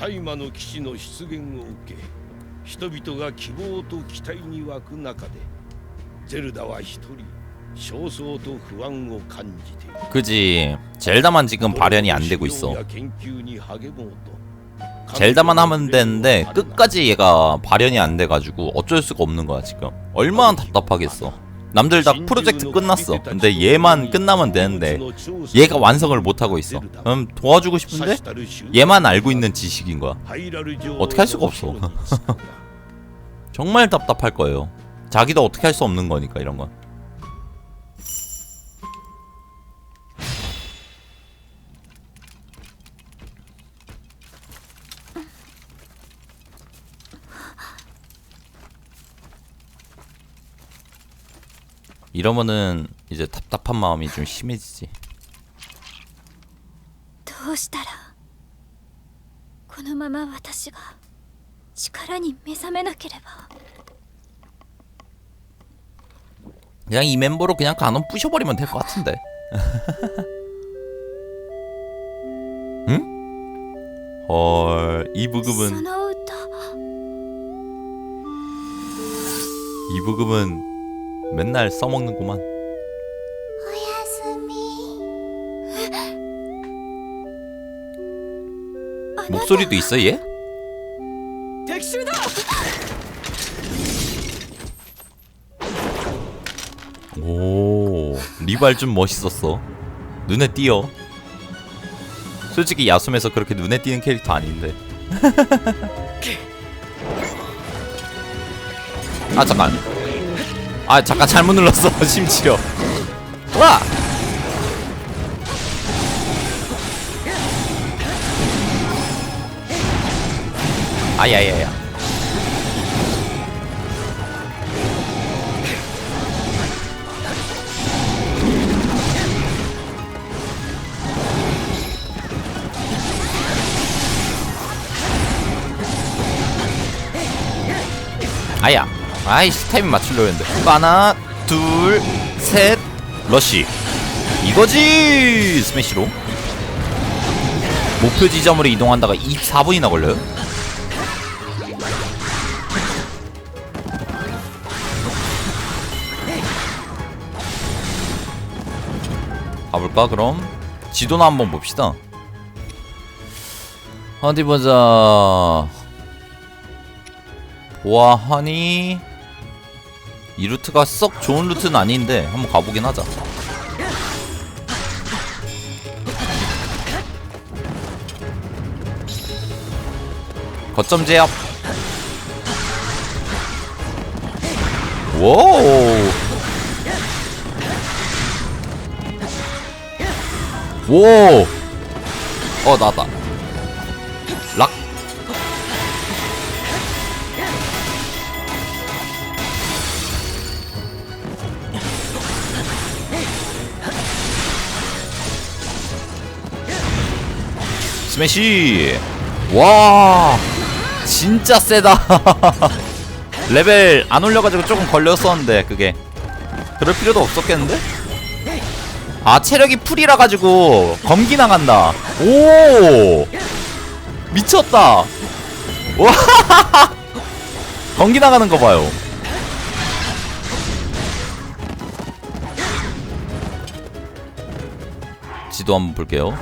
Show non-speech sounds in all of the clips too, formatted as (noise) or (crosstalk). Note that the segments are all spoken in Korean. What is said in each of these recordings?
大麻の騎士の出現を受け人々が希望と期待に沸く中でゼルダは一人焦燥と不安を感じている 그지 젤다만 지금 발현이 안 되고 있어 修行や研究に励もうと 젤다만 하면 되는데 끝까지 얘가 발현이 안 돼가지고 어쩔 수가 없는 거야 지금 얼마나 답답하겠어 남들 다 프로젝트 끝났어. 근데 얘만 끝나면 되는데 얘가 완성을 못하고 있어. 그럼 도와주고 싶은데 얘만 알고 있는 지식인 거야. 어떻게 할 수가 없어. (laughs) 정말 답답할 거예요. 자기도 어떻게 할 수 없는 거니까 이런 건 이러면은 이제 답답한 마음이 좀 심해지지 どうしたらこのまま私が力に目覚めなければ 그냥 이 멤버로 그냥 간원 부셔버리면 될 것 같은데 (laughs) 응? 헐, 이 そ 부금은 の歌 이 부금은 맨날 써먹는구만. 목소리도 있어 얘? 오 리발 좀 멋있었어. 눈에 띄어. 솔직히 야숨에서 그렇게 눈에 띄는 캐릭터 아닌데. (laughs) 아 잠깐. 아 잠깐 잘못 눌렀어 (laughs) 심지어. 와! 아야야야. 아야 아이씨 타이밍 맞추려고 했는데. 하나 둘셋 러쉬. 이거지 스매시로. 목표 지점으로 이동한다가 24분이나 걸려요? 가볼까 그럼? 지도나 한번 봅시다. 어디 보자. 보아하니 이 루트가 썩 좋은 루트는 아닌데 한번 가보긴 하자. 거점 제압. 와우. 오! 어 나왔다 스매시. 와 진짜 세다. (laughs) 레벨 안 올려가지고 조금 걸렸었는데 그게. 그럴 필요도 없었겠는데? 아 체력이 풀이라 가지고 검기 나간다. 오! 미쳤다. 와! (laughs) 검기 나가는 거 봐요. 지도 한번 볼게요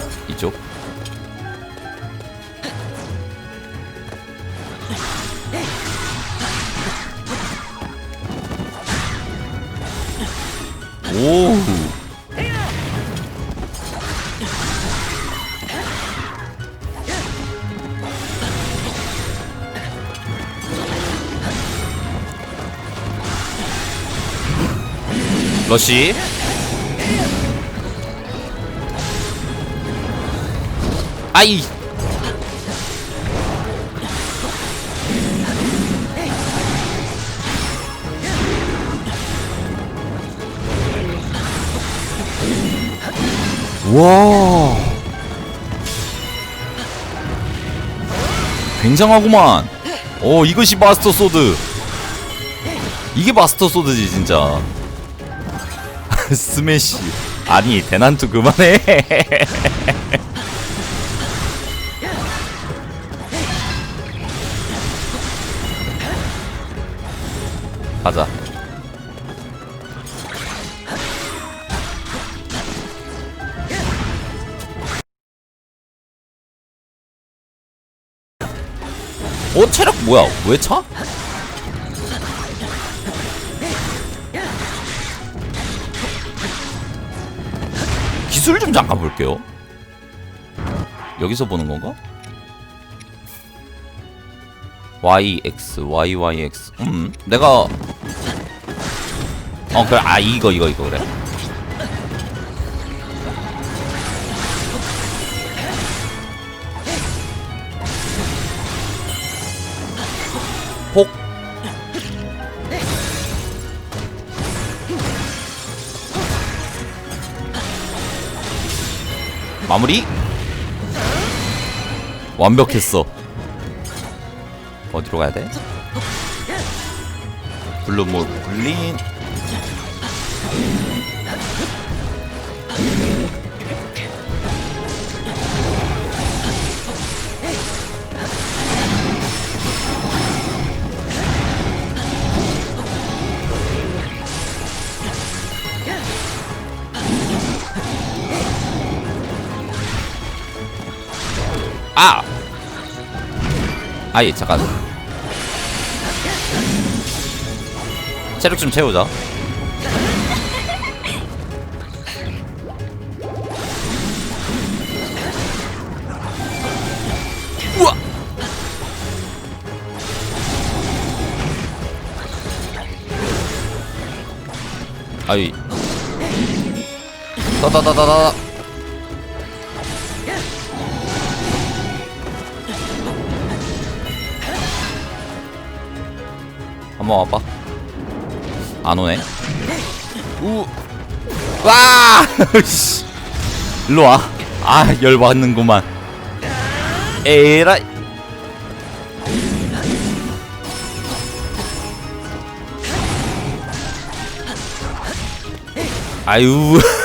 오. 러시. 아이 와. 굉장하구만. 어 이것이 마스터 소드. 이게 마스터 소드지 진짜. (laughs) 스매시. 아니 대난투 그만해. (laughs) 가자. 어 체력 뭐야? 왜 차? 기술 좀 잠깐 볼게요. 여기서 보는 건가? YX YYX 음 내가 어 그래. 아 이거 이거 이거 그래 마무리. 완벽했어. 어디로 가야 돼? 블루몰 블린 아! 아이 잠깐. 체력 좀 채우자. 우와! 아이. 따다다다다 한번 와봐 안 오네 우 와! 씨. 일로 와. 아, 열받는구만. 에라이. 아유. (laughs)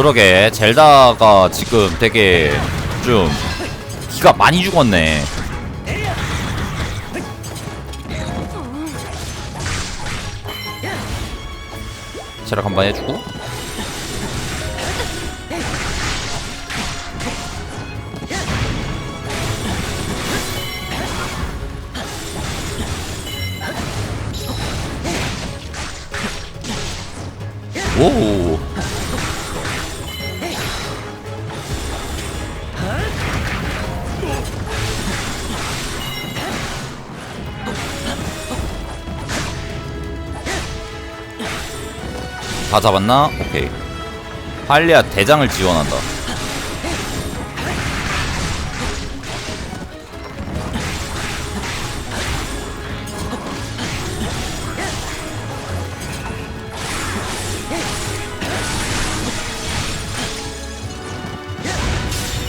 그러게 젤다가 지금 되게 좀 기가 많이 죽었네. 체력 한 번 해주고. 다 잡았나? 오케이. 할리아 대장을 지원한다.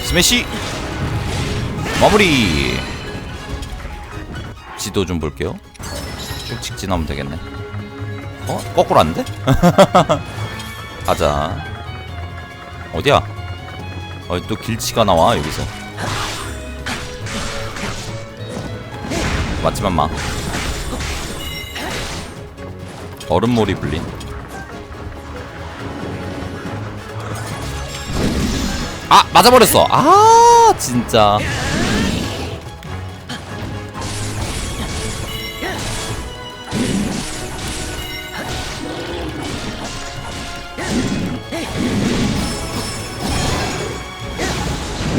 스매시 마무리 지도 좀 볼게요 쭉 직진하면 되겠네 어? 거꾸로 안 돼? 가자 어디야? 어, 또 길치가 나와 여기서 맞지만 마 얼음몰이 불린 아 맞아버렸어 아 진짜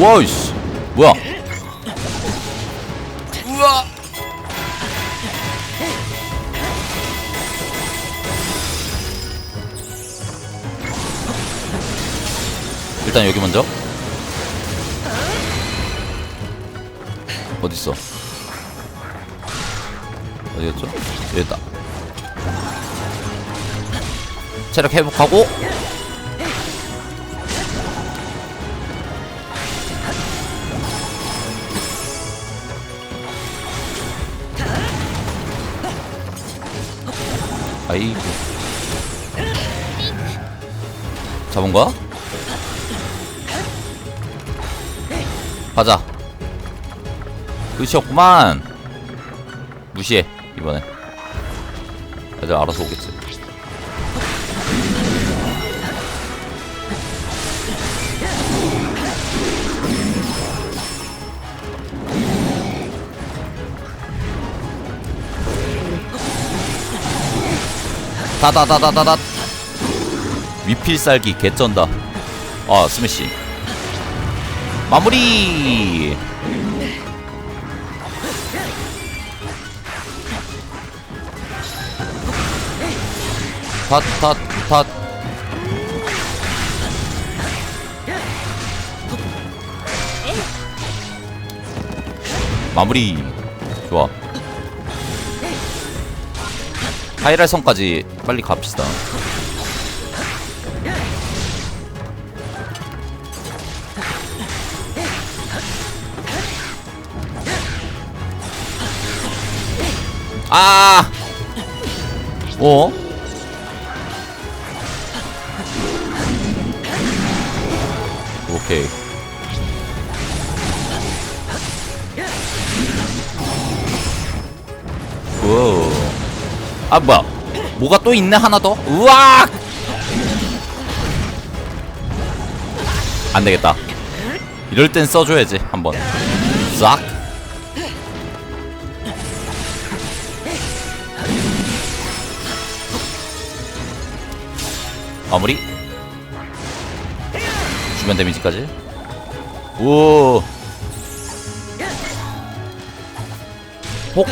와이씨. 뭐야? 우와. 일단 여기 먼저. 어딨어? 어디였죠? 여기 있다. 체력 회복하고 아이고. 잡은 거야? 가자. 끝이었구만. 무시해 이번에. 애들 알아서 오겠지 다다다다다다. 위필살기 개쩐다. 아 스매시 마무리! 탓탓탓. 마무리. 좋아 하이랄선까지 빨리 갑시다 아 어? 아 뭐야? 뭐가 또 있네 하나 더? 우와 안 되겠다. 이럴 땐 써줘야지 한번. 싹. 마무리. 주변 데미지까지. 오. 폭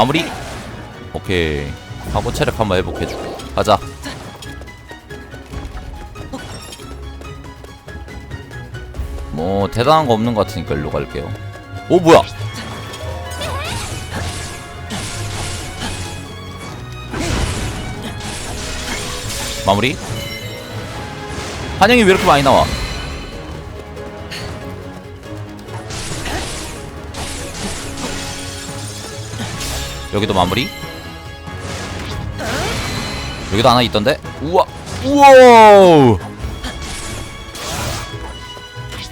마무리. 오케이. 하고 체력 한번 회복해주고. 가자. 뭐 대단한 거 없는 것 같으니까 일로 갈게요. 오 뭐야? 마무리. 환영이 왜 이렇게 많이 나와 여기도 마무리. 여기도 하나 있던데? 우와! 우와!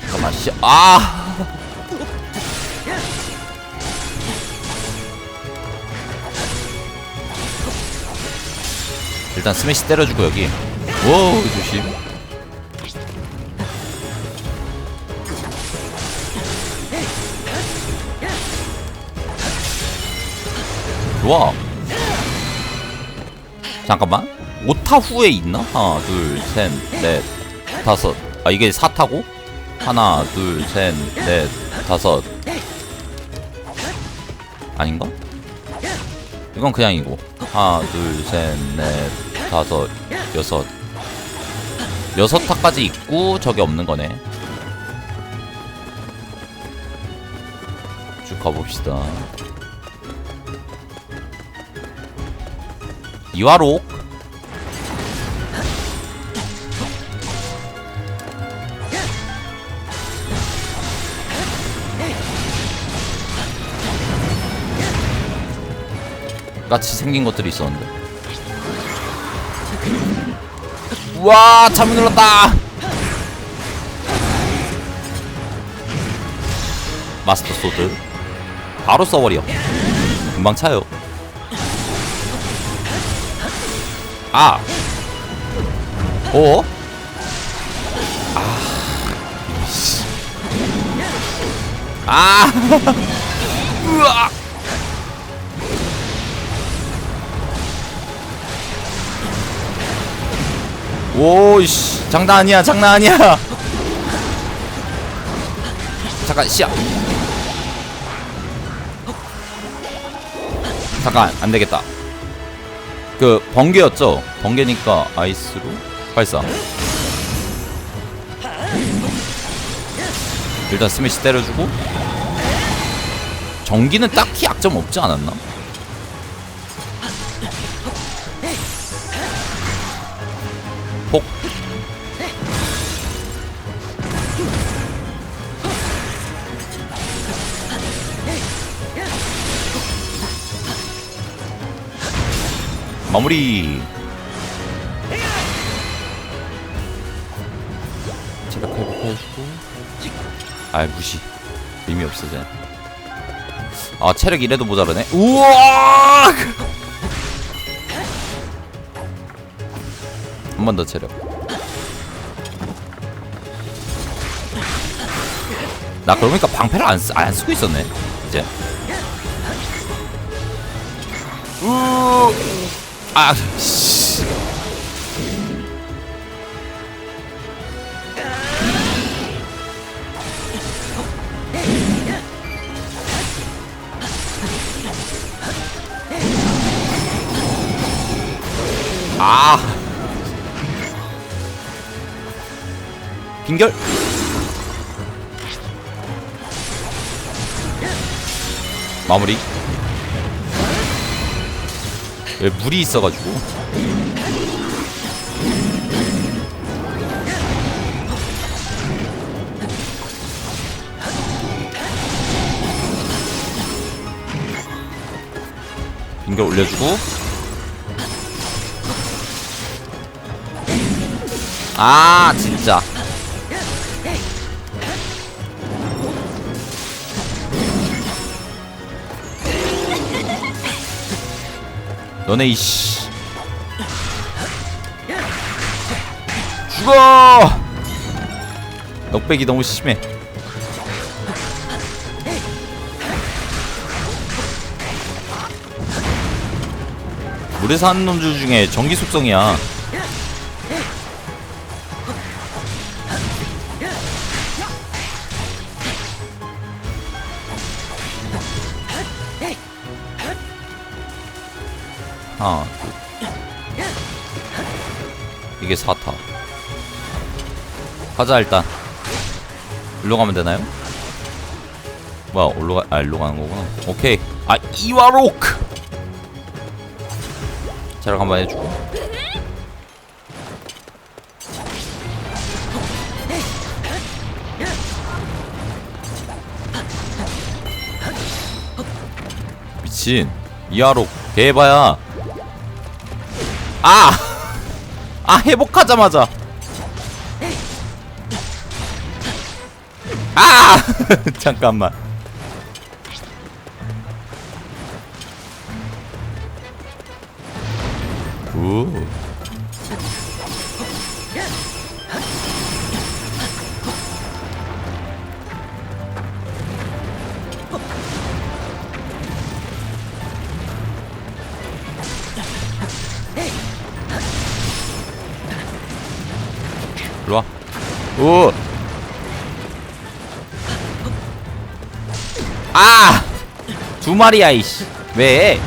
잠깐만 씨아! 일단 스매시 때려주고 여기. 오 조심 좋아. 잠깐만. 오타 후에 있나? 하나 둘셋넷 다섯. 아 이게 4타고? 하나 둘셋넷 다섯. 아닌가? 이건 그냥 이고 하나 둘셋넷 다섯 여섯. 여섯 타까지 있고 저게 없는 거네. 쭉 가봅시다 이화록. 같이 생긴 것들이 있었는데. 우와 잘못 눌렀다. 마스터 소드. 바로 써버려. 금방 차요 아. 어? 아. (laughs) 으아 오이씨. 장난 아니야 장난 아니야. 잠깐 씨야 잠깐 안 되겠다 그 번개였죠? 번개니까 아이스로? 발사. 일단 스매시 때려주고. 전기는 딱히 약점 없지 않았나? 마무리. 아 무시. 의미 없어 쟤. 아 체력 이래도 모자라네. 우와! (laughs) 한 번 더 체력. 나 그러니까 방패를 안, 쓰, 안 쓰고 있었네 이제. 우 아 씨. 아. 빙결? 마무리 왜 물이 있어가지고. 빙결 올려주고. 아 진짜 너네 이씨. 죽어! 넉백이 너무 심해. 물에서 하는 놈들 중에 전기 속성이야 이게 4타. 가자 일단. 일로 가면 되나요? 뭐야 올로 가.. 아 일로 가는 거구나. 오케이. 아 이와로크! 자력 한번 해주고. 미친. 이하록 개봐야. 아! 아 회복하자마자 아! (laughs) 잠깐만 아! 두 마리야 이씨 왜?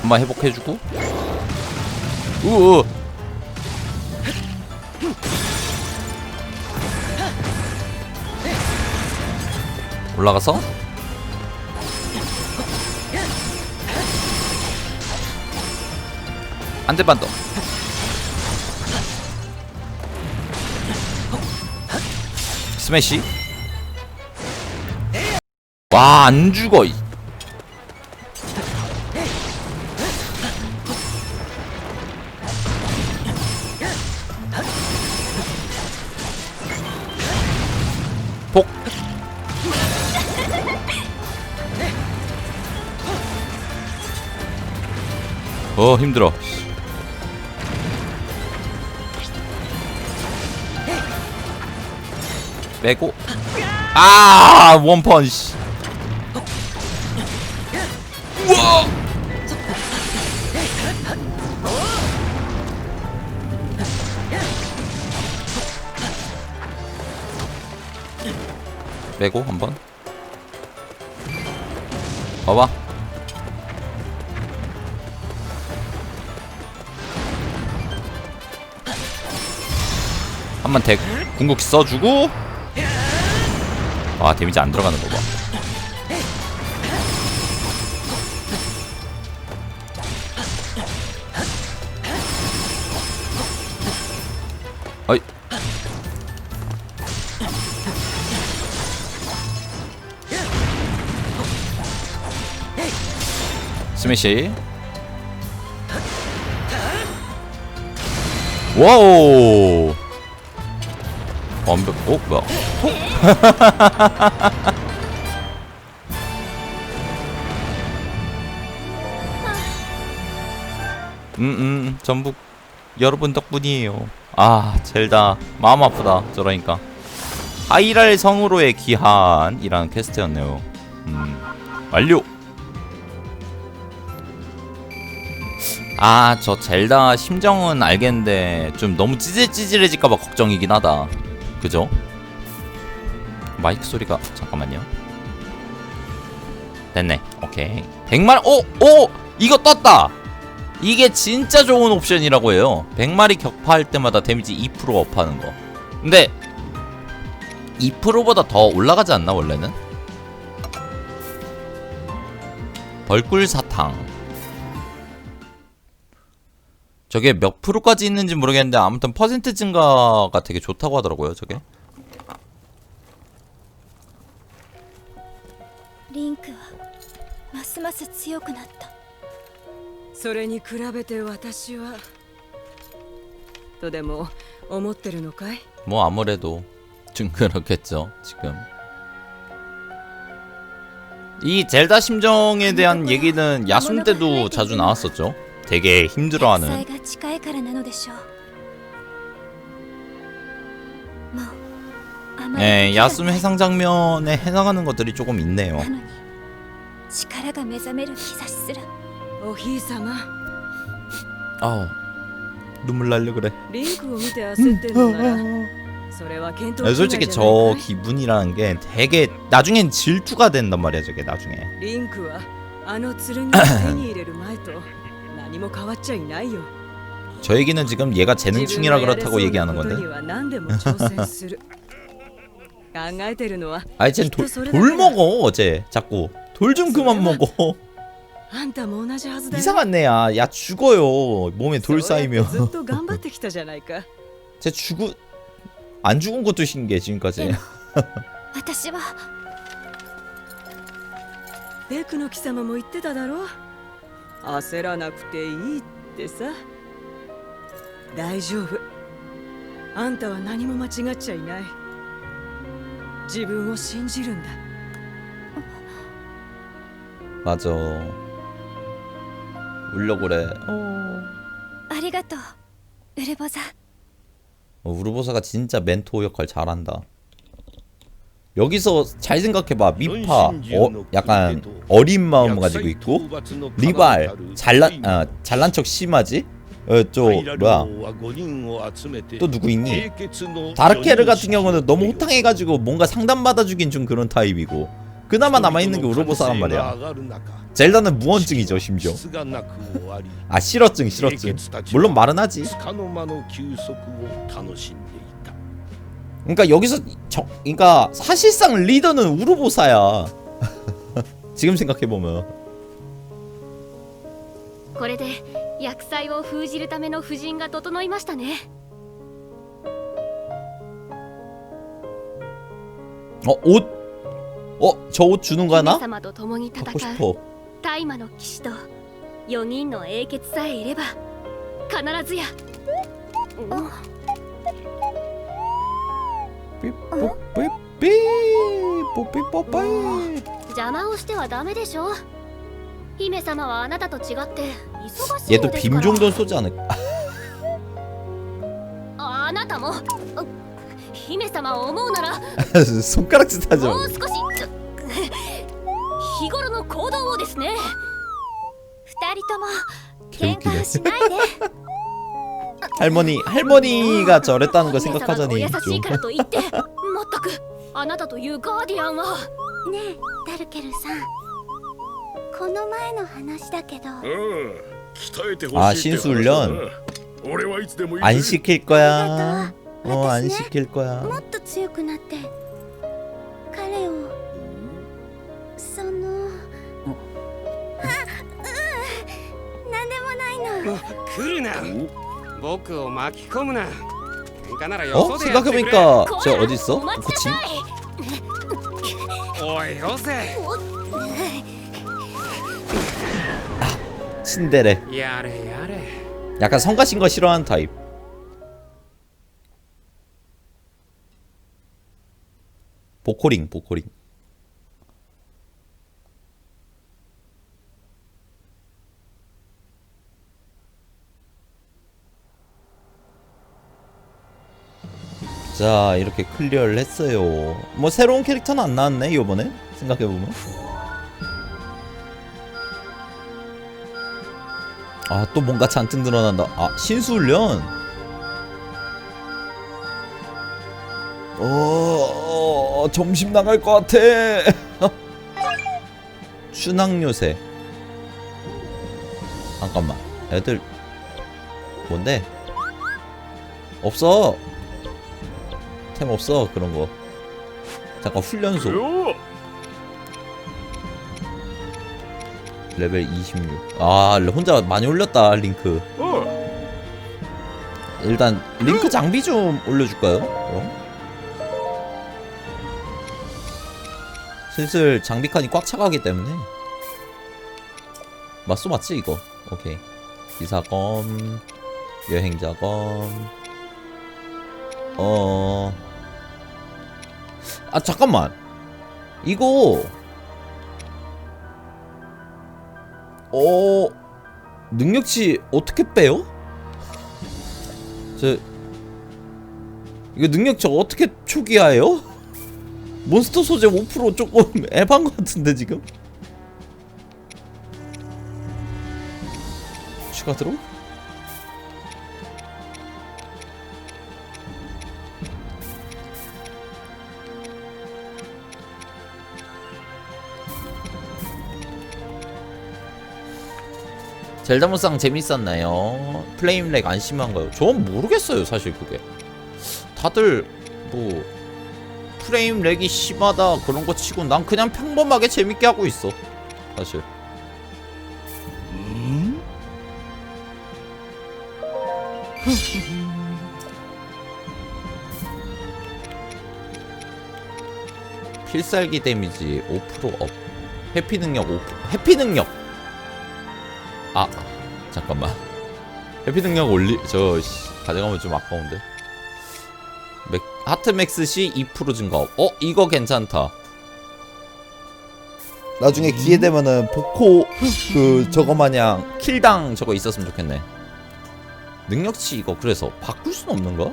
한번 회복해주고 우우 올라가서 한 대만 더. 스매시. 와 안 죽어 이. 폭. 어 힘들어 빼고. 아 원펀치. 우와! 빼고 한번. 봐봐. 한번 대 궁극기 써주고 아 데미지 안 들어가는 거 봐. 어이. 스매시 와우 완벽 어 뭐야 음음 (laughs) 음, 전부 여러분 덕분이에요. 아 젤다. 마음 아프다. 저러니까. 하이랄 성으로의 기한이라는 퀘스트였네요. 음 완료. 아 저 젤다 심정은 알겠는데 좀 너무 찌질찌질해질까봐 걱정이긴 하다. 그죠? 마이크 소리가 잠깐만요. 됐네. 오케이. 100만 오! 오! 이거 떴다! 이게 진짜 좋은 옵션이라고 해요. 100마리 격파할 때마다 데미지 2% 업하는 거. 근데 2%보다 더 올라가지 않나 원래는? 벌꿀 사탕. 저게 몇 프로까지 있는지 모르겠는데 아무튼 퍼센트 증가가 되게 좋다고 하더라고요 저게 リンクはますます強くなったそれに比べて私はとでも思ってるのかい 뭐 아무래도 좀 그렇겠죠 지금 이 젤다 심정에 대한 얘기는 야숨 때도 자주 나왔었죠 되게 災 힘들어하는 が近いからなのでしょうもうあまり 예, 네, 야숨 해상 장면에 해당하는 것들이 조금 있네요. 아, 눈물 날려 그래. 음. 네, 솔직히 저 기분이라는 게 되게 나중엔 질투가 된단 말이야 저게 나중에. (coughs) 저 얘기는 지금 얘가 재능충이라 그렇다고 얘기하는 건데. (laughs) 아이 쟨 돌, 돌 먹어 어제 자꾸 돌 좀 그만 먹어 あんたも同じはずだよ 이상한 애야 야 죽어요 몸에 돌 そうやって 쌓이면 ずっと頑張ってきたじゃないか 쟤 죽은 안 죽은 것도 신기해 지금까지 (laughs) 私はデクの貴様も言ってただろ焦らなくていいってさ大丈夫あんたは何も間違っちゃいない 自分を信じるんだ 맞아 울려 그래 ありがとうウルボザ 어, 우르보사가 진짜 멘토 역할 잘한다 여기서 잘 생각해봐 미파 어, 약간 어린 마음 가지고 있고 리발 잘난 아, 잘난 척 심하지 어, 저 뭐야? 또 누구 있니? 다르케르 같은 경우는 너무 호탕해가지고 뭔가 상담받아 주긴 좀 그런 타입이고 그나마 남아있는 게 우로보 사람 말이야. 젤다는 무원증이죠 심지어. 아 실어증 실어증. 물론 말은 하지. 그러니까 여기서 저, 그러니까 사실상 리더는 우르보사야. (laughs) 지금 생각해보면. 薬剤を封じるための布陣が整いましたね 어 옷? 어 저 옷 주는 거야 姫 나? 様と共に戦 갖고 う 싶어 大魔の騎士と4人の英傑さえいれば必ずやうん삐삐삐 뽀삐뽀삐 邪魔をしてはダメでしょ姫様はあなたと違って忙しい 얘도 のです 빔 から 정도는 쏘지 않을까? ああなたもう姫様を思うなら 손가락 짓 하지 も 마 う少しちょ日頃の行動をですね二人とも 개웃기네 喧嘩はしないで 할머니 할머니가 저랬다는 거 姫様がお 생각하자니 優しい 좀 からと言ってまったくあなたというガーディアンはねえダルケルさんこの前の話だけどうん鍛えてほしいって 아 신수훈련 俺はいつでもいい 안 ぜ 시킬 거야 あ 어 안 私ね 시킬 거야 もっと強くなって彼をそのあうん何でもないの来るな僕を巻き込むな喧嘩ならよ 어? そでやってくれ 생각해보니까 こ 저 ら 어디 있어? お待ち 코치? なさいお 신데레. 약간 성가신 거 싫어하는 타입. 보코링 보코링. 자 이렇게 클리어를 했어요. 뭐 새로운 캐릭터는 안 나왔네 요번에? 생각해보면? 아, 또 뭔가 잔뜩 늘어난다. 아, 신수훈련. 어, 어, 점심 나갈 것 같아. (laughs) 춘향 요새. 잠깐만. 애들 뭔데? 없어. 템 없어 그런 거. 잠깐 훈련소. 레벨 26. 아, 혼자 많이 올렸다, 링크. おう 일단 링크 장비 좀 올려줄까요? 그럼? 슬슬 장비 칸이 꽉 차가기 때문에 맞소 맞지 이거 오케이 기사검 여행자검 어... 아 잠깐만 이거 어... 능력치 어떻게 빼요? 저 이거 능력 저 어떻게 초기화해요? 몬스터 소재 5% 조금 (laughs) 에반 것 같은데 지금? 추가 들어? 젤다 무쌍 재밌었나요? 플레임 렉 안 심한가요? 전 모르겠어요 사실 그게. 다들 뭐 프레임 렉이 심하다 그런 거 치고 난 그냥 평범하게 재밌게 하고 있어 사실. (laughs) 필살기 데미지 5%업. 회피 능력 5% 회피 능력. 아 잠깐만. 회피 능력 올리 저 씨, 가져가면 좀 아까운데. 맥, 하트 맥스 시2% 증가업 어 이거 괜찮다. 나중에 기회 되면은 보코 그 저거 마냥 킬당 저거 있었으면 좋겠네. 능력치 이거. 그래서 바꿀 순 없는가?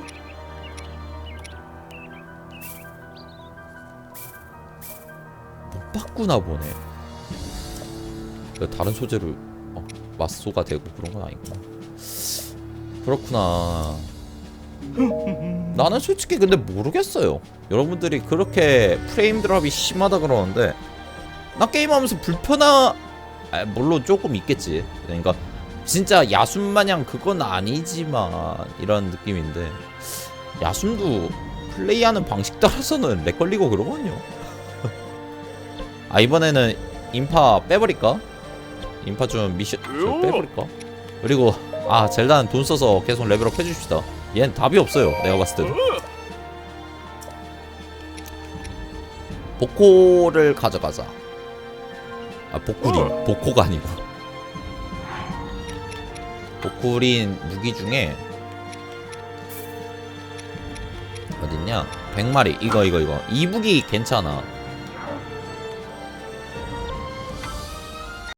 못 바꾸나 보네. 그 다른 소재로 어, 맞소가 되고 그런 건 아니구나 그렇구나 나는 솔직히 근데 모르겠어요. 여러분들이 그렇게 프레임 드랍이 심하다 그러는데 나 게임하면서 불편하 아, 물론 조금 있겠지. 그러니까 진짜 야숨 마냥 그건 아니지만 이런 느낌인데 야숨도 플레이하는 방식 따라서는 렉 걸리고 그러거든요. (laughs) 아 이번에는 인파 빼버릴까? 인파 좀 미션 좀 빼버릴까? 그리고 아 젤다는 돈 써서 계속 레벨업 해줍시다. 얘는 답이 없어요. 내가 봤을 때도. 보코를 가져가자. 아 보쿠린 보코가 아니고. 보쿠린 무기 중에 어딨냐? 100마리 이거 이거 이거 이 무기 괜찮아.